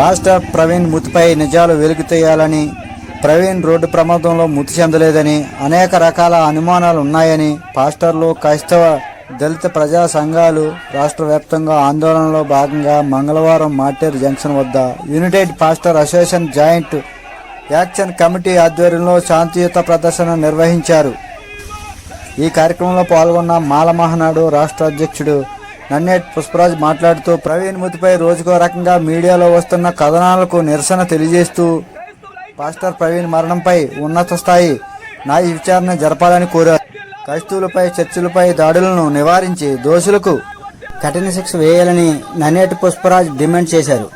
Pastor Praveen మృతిపై నిజాలు వెలుగు తీయాలని ప్రవీణ్ రోడ్డు ప్రమాదంలో మృతి చెందలేదని అనేక రకాల అనుమానాలు ఉన్నాయని పాస్టర్లు క్రైస్తవ దళిత ప్రజా సంఘాలు రాష్ట్ర వ్యాప్తంగా ఆందోళనలో భాగంగా మంగళవారం మార్టేర్ జంక్షన్ వద్ద united pastor association joint action committee ఆధ్వర్యంలో శాంతియుత ప్రదర్శన నిర్వహించారు. ఈ కార్యక్రమంలో పాల్గొన్న మాలమహనాడు రాష్ట్ర అధ్యక్షుడు నన్నేట్ పుష్పరాజ్ మాట్లాడుతూ ప్రవీణ్ మృతిపై రోజుకో రకంగా మీడియాలో వస్తున్న కథనాలకు నిరసన తెలియజేస్తూ పాస్టర్ ప్రవీణ్ మరణంపై ఉన్నత స్థాయి న్యాయ విచారణ జరపాలని కోరారు. క్రైస్తవులపై చర్చిలపై దాడులను నివారించి దోషులకు కఠిన శిక్ష వేయాలని నన్నేటి పుష్పరాజ్ డిమాండ్ చేశారు.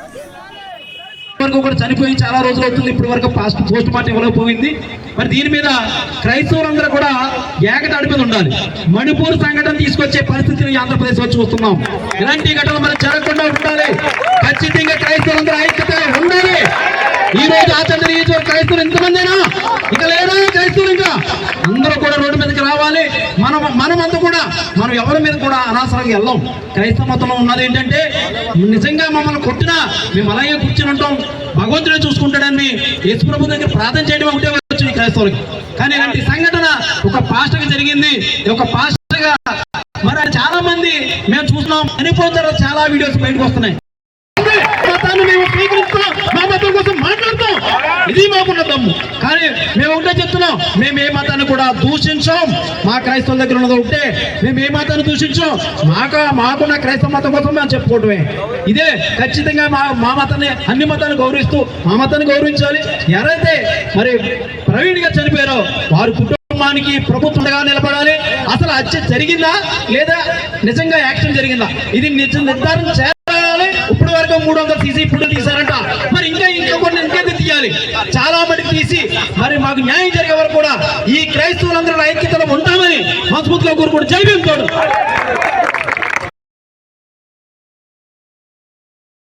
కూడా చనిపోయి చాలా రోజులు అవుతుంది. ఇప్పటి వరకు పాస్ట్ పోస్ట్ మార్టం ఇవ్వలేకపోయింది మరి దీని మీద క్రైస్తవులందరూ కూడా ఏకతాడి మీద ఉండాలి. మణిపూర్ సంఘటన తీసుకొచ్చే పరిస్థితిని ఆంధ్రప్రదేశ్లో చూస్తున్నాం. ఇలాంటి ఘటనలు మనం జరగకుండా ఉండాలి. ఖచ్చితంగా క్రైస్తవులందరూ ఐక్యత ఉండాలి. ఈ రోజు ఆచరణ ఈ రోజు క్రైస్తవులు ఎంతమందినా? ఇక లేదా క్రైస్తవులు ఇంకా? అందరూ కూడా రోడ్డు మీదకి రావాలి. మనం మనమంతా అంతా మనం ఎవరి మీద కూడా అనవసరంగా వెళ్ళాం. క్రైస్తవ మతంలో ఉన్నది ఏంటంటే నిజంగా మమ్మల్ని కొట్టినా మేము అలాగే కూర్చుని ఉంటాం. భగవంతుడే చూసుకుంటాడని యేసు ప్రభు దగ్గర ప్రార్థన చేయడం ఒకటే వచ్చు ఈ క్రైస్తవులకి. కానీ ఇలాంటి సంఘటన ఒక పాస్టర్కి జరిగింది. ఒక పాస్టర్గా మరి చాలా మంది మేము చూస్తున్నాం. చనిపోతారు చాలా వీడియోస్ బయటకు వస్తున్నాయి. మేము మా మతం కోసం మాట్లాడతాం ఇది మాకున్న దమ్ము కానీ మేము ఒకటే చెప్తున్నాం. మేము ఏ మతాన్ని కూడా దూషించాం. మా క్రైస్తవుల దగ్గర ఉన్నది ఒకటే మేము ఏ మతాన్ని దూషించాం. మాక మాకున్న క్రైస్తవ మతం కోసం మేము చెప్పుకోవటమే. ఇదే ఖచ్చితంగా మా మా మతాన్ని అన్ని మతాన్ని గౌరవిస్తూ మా మతాన్ని గౌరవించాలి. ఎవరైతే మరి ప్రవీణ్గా చనిపోయారో వారి కుటుంబానికి ప్రభుత్వంగా నిలబడాలి. అసలు హత్య జరిగిందా లేదా నిజంగా యాక్షన్ జరిగిందా? ఇది నిజ నిర్ధారణ చేయాలి. ఇప్పటి వరకు మూడు వందలు తీసి ఇప్పుడు తీశారంట. మరి ఇంకా ఇంకా కొన్ని ఇంకేది తీయాలి? చాలా తీసి మరి మాకు న్యాయం జరిగే వరకు కూడా ఈ క్రైస్తవులందరూ ఐక్యతలో ఉంటామని మనస్ఫూర్తిగా కోరుకుంటూ జై భీమ్